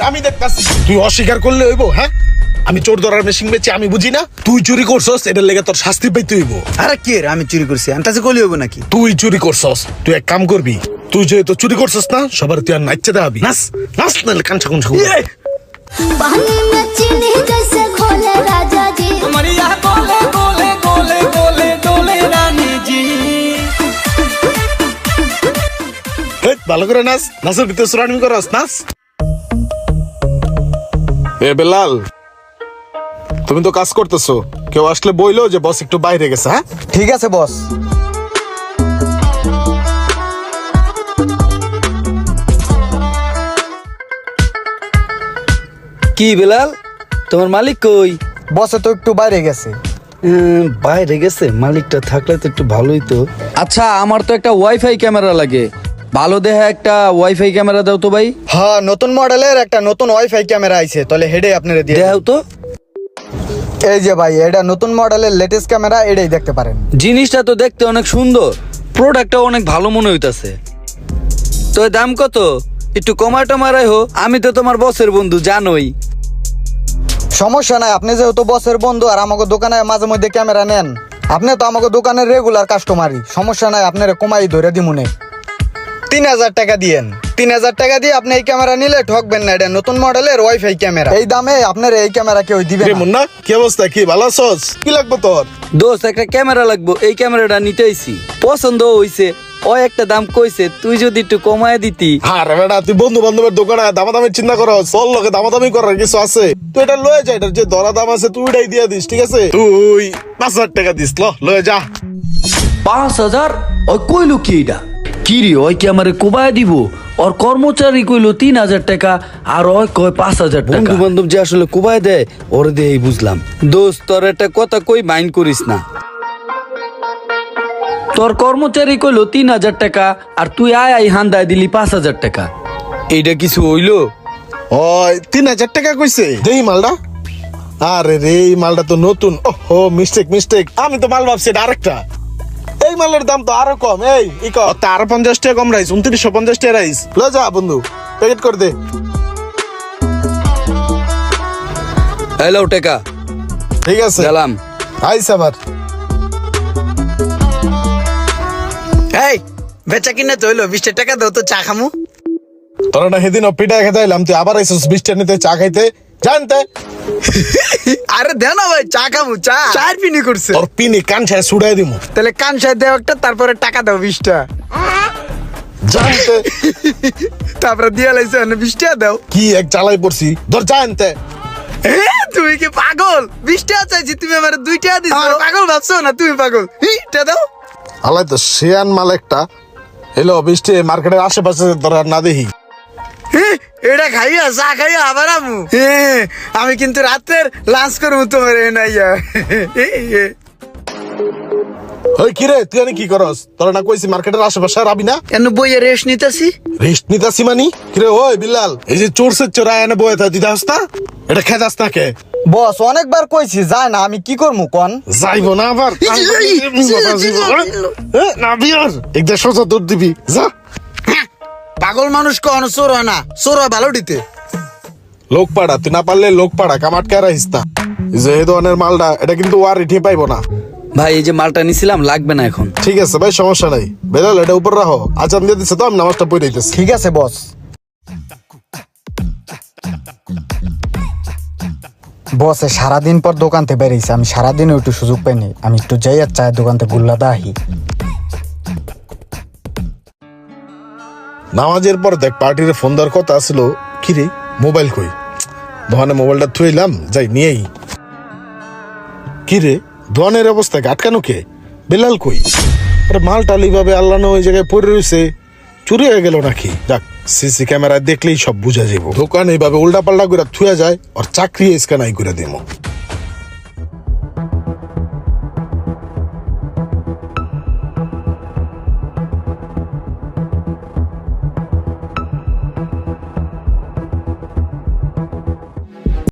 আমি তুই অস্বীকার করলে হইব হ্যাঁ? আমি চোর ধরার মেশিন আমি বুঝি না? তুই চুরি করছস এটার লেগে তোর শাস্তি পাইতে হইব। আরে রে আমি চুরি করছি আমি তাছে হইব নাকি? তুই চুরি করছস তুই এক কাম করবি তুই চুরি করছস না সবার তুই আর ইয়ে! চিনি জৈসে খোলে ভালো করে নাচ নাচের ভিতরে সুরানি করস নাচ। এ বেলাল তুমি তো কাজ করতেছো। কেউ আসলে বইলো যে বস একটু বাইরে গেছে হ্যাঁ? ঠিক আছে বস। কি বেলাল তোমার মালিক কই? বসে তো একটু বাইরে গেছে। উম, বাইরে গেছে? মালিকটা থাকলে তো একটু ভালোই তো। আচ্ছা আমার তো একটা ওয়াইফাই ক্যামেরা লাগে। ভালো দেখা একটা ওয়াইফাই ক্যামেরা দাও তো ভাই। হ্যাঁ নতুন মডেলের একটা নতুন ওয়াইফাই ক্যামেরা আইছে। তাহলে হেডে আপনারা দিয়ে দেখাও তো। এই যে ভাই এটা নতুন মডেলের লেটেস্ট ক্যামেরা এটাই দেখতে পারেন। জিনিসটা তো দেখতে অনেক সুন্দর। প্রোডাক্টটা অনেক ভালো মনে হইতাছে। তো এর দাম কত? একটু কমা টমারাই হো আমি তো তোমার বসের বন্ধু জানোই। সমস্যা নাই আপনি যেহেতু বসের বন্ধু আর আমাকে দোকানে মাঝে মধ্যে ক্যামেরা নেন আপনি তো আমাকে দোকানের রেগুলার কাস্টমারই সমস্যা নাই আপনারা কমাই ধরে দিমুনে তিন হাজার টাকা দিয়েন। তিন হাজার টাকা দিয়ে আপনি এই ক্যামেরা নিলে ঠকবেন না এটা নতুন মডেলের ওয়াইফাই ক্যামেরা। এই দামে আপনার এই ক্যামেরা কেউ দিবে রে না। মুন্না কি অবস্থা? কি ভালো আছস? কি লাগবে তোর? দোস্ত একটা ক্যামেরা লাগবো এই ক্যামেরাটা নিতে আইছি। পছন্দ হইছে ও একটা দাম কইছে তুই যদি একটু কমায় দিতি। আরে বেটা তুই বন্ধু বান্ধবের দোকানে দামাদামি চিন্তা করো চল লোকে দামাদামি করার কিছু আছে। তুই এটা লয়ে যা এটার যে দরা দাম আছে তুই এটাই দিয়ে দিস ঠিক আছে? তুই পাঁচ হাজার টাকা দিস ল লয়ে যা। পাঁচ হাজার? ওই কইলো কি এটা? কি রে ওই কি আমারে কোবায় দিব? ওর কর্মচারী কইলো তিন হাজার টাকা আর ওই কয় পাঁচ হাজার বন্ধু বান্ধব যে আসলে কোবায় দেয় ওরে দিয়ে বুঝলাম। দোস্ত তোর একটা কথা কই মাইন্ড করিস না। তোর কর্মচারী কইলো তিন হাজার টাকা আর তুই আয় আই হান্দায় দিলি পাঁচ হাজার টাকা। এইটা কিছু হইল? ওই তিন হাজার টাকা কইছে? দেই মালটা। আরে রে এই মালটা তো নতুন। ওহো মিস্টেক মিস্টেক আমি তো মাল ভাবছি এটা আরেকটা। এই মালের দাম তো আরও কম এই ই তা আরও পঞ্চাশ টাকা কম রাইস উনত্রিশশো পঞ্চাশ টাকা রাইস। ল যা বন্ধু প্যাকেট করে দে। হ্যালো টাকা। ঠিক আছে। গেলাম। আইস আবার। এই বেচা কিনে তো হইল বিশটা টাকা দাও তো চা খামু। তোরা না সেদিন পিঠা খেতে এলাম তুই আবার আইসস বিশটা নিতে চা খাইতে। জানতে? আরে দেও না ভাই চা খামু চা। চার পিনি করছে। তোর পিনি কান ছায় ছুড়াই দিমু। তাহলে কান সাহেব দেও একটা তারপরে টাকা দাও বিশটা। জানতে। তারপরে দিয়ে লাইছে বিশ টাকা দাও। কি এক চালাই পড়ছি? ধর জানতে। এ, তুমি কি পাগল? বিশ টাকা চাইছি তুমি আমার দুই টাকা দিছো পাগল ভাবছ না তুমি পাগল। হি, টাকা দাও। আলাই তো শেয়ান মাল একটা। এলো বৃষ্টি মার্কেটের আশেপাশে তোরা না দেখি। এটা খাইয়া চা খাইয়া আবার আমু। আমি কিন্তু রাতের লাঞ্চ করব তোমার এ নাইয়া। কিরে তুই আমি কি করস? তোরা না কইছি মার্কেটের আশেপাশে রাবি না? কেন বইয়ে রেস্ট নিতেছি? রেস্ট নিতাছি মানি? কিরে ওই বিল্লাল এই যে চোরসে চোরা এনে বয়ে থা দিতে হাস না? এটা খেদাস না কে? বস অনেকবার কইছি যায় না আমি কি করব কন? যাইবো না আবার। না বিয়ার একদম সোজা দৌড় দিবি। যা। পাগল মানুষ কখনো চোর হয় না। চোর হয় ভালো দিতে লোক পাড়া তুই না পারলে লোক পাড়া কামাট কে রাখিস না যে এই ধরনের মালটা এটা কিন্তু আর রিঠে পাইবো না। ভাই এই যে মালটা নিছিলাম লাগবে না এখন। ঠিক আছে ভাই সমস্যা নাই। বেলাল এটা উপর রাখো। আজান দিয়ে দিচ্ছে তো আমি নামাজটা পড়ে দিতেছি। ঠিক আছে বস বসে সারাদিন পর দোকান থেকে বেরিয়েছে। আমি সারাদিনও একটু সুযোগ পাইনি। আমি একটু যাই আর চায়ের দোকান থেকে গুল্লাদা নামাজের পর দেখ, পার্টির ফোন দেওয়ার কথা আসলো। কি রে? মোবাইল কই? দোকানে মোবাইলটা থুইলাম যাই, নিয়েই। কি রে? দোকানের অবস্থা আটকানো কে? বেলাল কই? আরে মালটা এইভাবে আল্লাহ না ওই জায়গায় পড়ে রয়েছে। চুরি হয়ে গেল নাকি? যাক, সিসি ক্যামেরায় দেখলেই সব বুঝা যাব দোকান এইভাবে উল্টা পাল্টা করে থুয়া যায়, আর চাকরি স্ক্যানাই করে দেবো